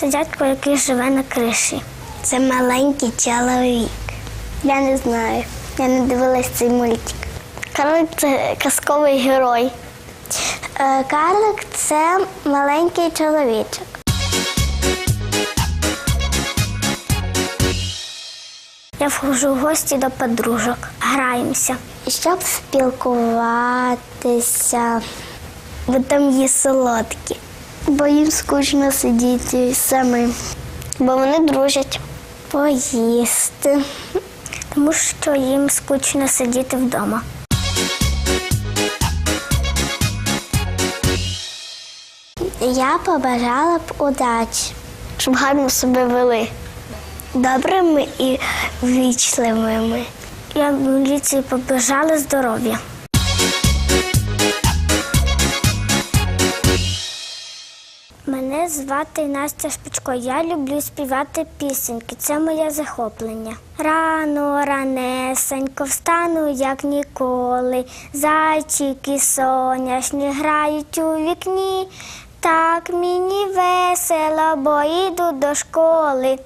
Це дядько, який живе на криші. Це маленький чоловік. Я не знаю. Я не дивилась цей мультик. Карлик це казковий герой. Е, Карлик це маленький чоловічок. Я вхожу в гості до подружок. Граємося. Щоб спілкуватися, бо там є солодкі. Бо їм скучно сидіти самим. Бо вони дружать. Поїсти. Тому що їм скучно сидіти вдома. Я побажала б удачі, щоб гарно себе вели. Добрими і ввічливими. Я б міліції побажала здоров'я. Звати Настя Шпичко. Я люблю співати пісеньки. Це моє захоплення. Рано, ранесенько встану, як ніколи. Зайчики соняшні грають у вікні. Так мені весело, бо йду до школи.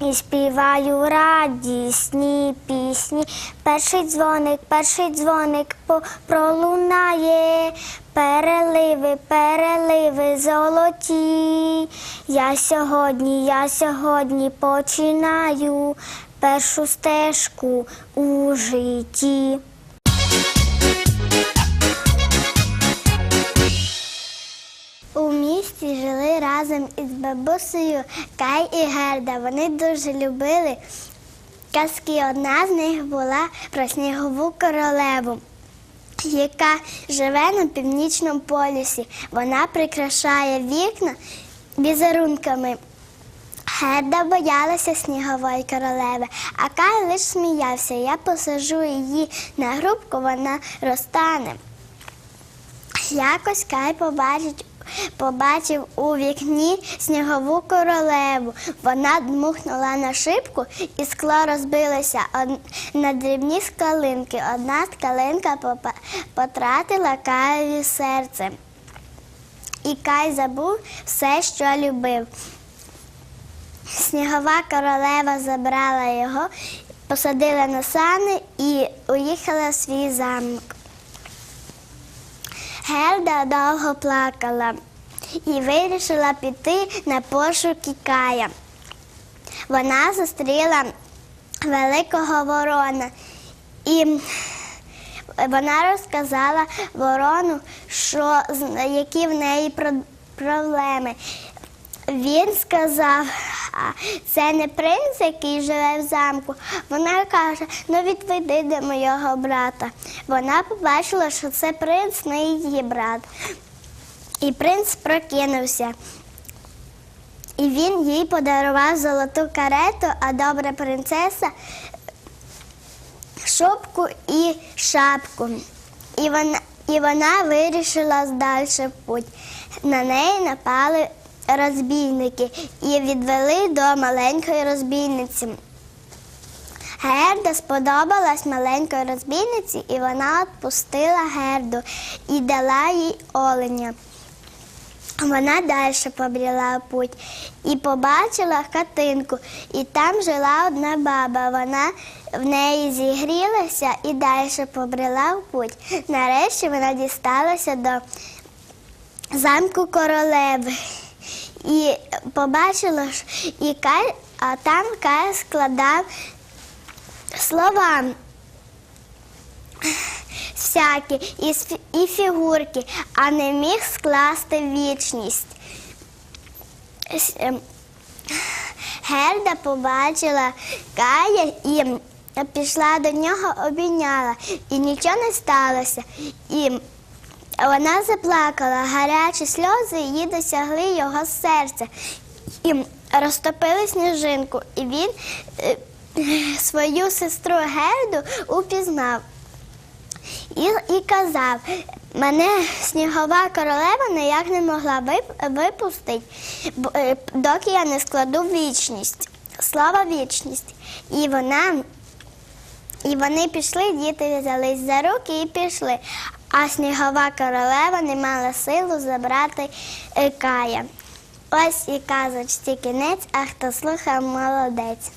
І співаю радісні пісні. Перший дзвоник, перший дзвоник пролунає. Переливи, переливи золоті. Я сьогодні, я сьогодні починаю першу стежку у житті. Місті жили разом із бабусею Кай і Герда. Вони дуже любили казки. Одна з них була про снігову королеву, яка живе на північному полюсі. Вона прикрашає вікна візерунками. Герда боялася снігової королеви, а Кай лише сміявся. Я посажу її на грубку, вона розтане. Якось Кай побачить, побачив у вікні снігову королеву. Вона дмухнула на шибку і скло розбилося на дрібні скалинки. Одна скалинка потратила Каєві серце. І Кай забув все, що любив. Снігова королева забрала його, посадила на сани і уїхала в свій замок. Герда довго плакала і вирішила піти на пошуки Кая. Вона зустріла великого ворона і вона розказала ворону, що, які в неї проблеми. Він сказав, «А, це не принц, який живе в замку. Вона каже, ну відведи до моєго брата. Вона побачила, що це принц, не її брат. І принц прокинувся. І він їй подарував золоту карету, а добра принцеса шубку і шапку. І вона, і вона вирішила далі в путь. На неї напали розбійники і відвели до маленької розбійниці. Герда сподобалась маленької розбійниці, і вона відпустила Герду і дала їй оленя. Вона далі побріла путь і побачила хатинку, і там жила одна баба. Вона в неї зігрілася і далі побрела в путь. Нарешті вона дісталася до замку королеви. І побачила, і Кай, а там Кай складав слова всякі і, і фігурки, а не міг скласти вічність. Ем, Герда побачила Кая і пішла до нього, обійняла, і нічого не сталося. І вона заплакала, гарячі сльози її досягли його серця і розтопили сніжинку. І він е, свою сестру Герду упізнав. І, і казав, мене снігова королева ніяк не могла випустити, е, доки я не складу вічність. Слава вічність. І вона, і вони пішли, діти взялись за руки і пішли. А снігова королева не мала силу забрати е, Кая. Ось і казочці кінець, а хто слухав, молодець.